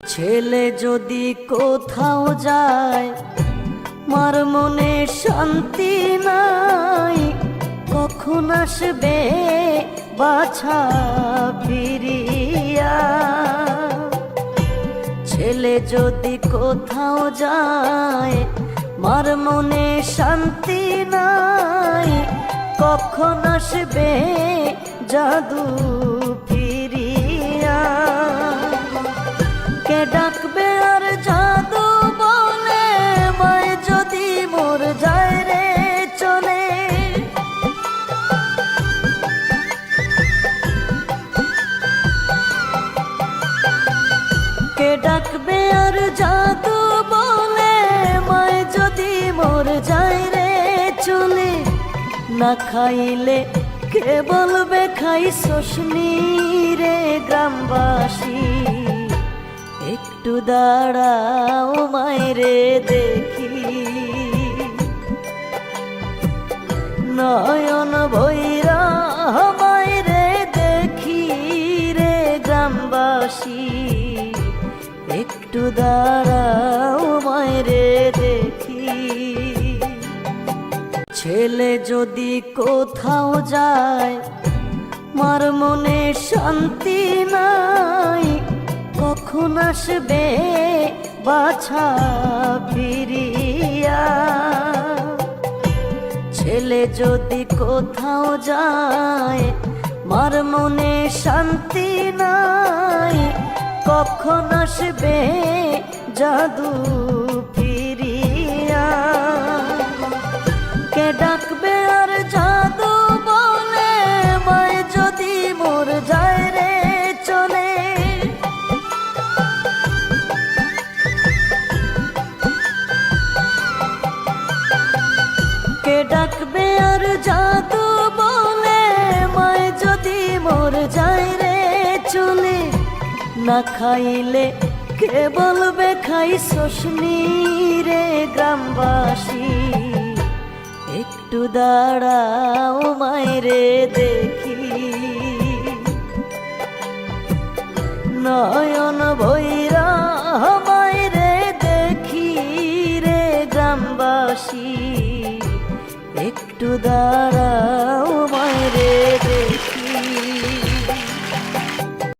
ছেলে যদি কোথাও যায়, মার মনে শান্তি নাই, কখন আসবে বাছা ফিরিয়া? ছেলে যদি কোথাও যায়, মার মনে শান্তি নাই, কখন আসবে জাদু? না খাইলে কে বলবে খাই শোষনি রে গ্রামবাসী? একটু দাঁড়াও মায়েরে দেখি। নয়ন ভৈরা মায়েরে দেখি রে গ্রামবাসী। একটু দাঁড়াও মায়েরে ছেলে যদি কোথাও যায়, মার মনে শান্তি নাই, কখন আসবে বাছা ফিরিয়া? ছেলে যদি কোথাও যায়, মার মনে শান্তি নাই, কখন আসবে জাদু? মায় যদি না খাইলে কে বলবে খাই রে গ্রামবাসী? একটু দাঁড়াও মায়রে দেখি। নয়ন ভৈরা মায়রে দেখি রে গ্রামবাসী। দ্বারা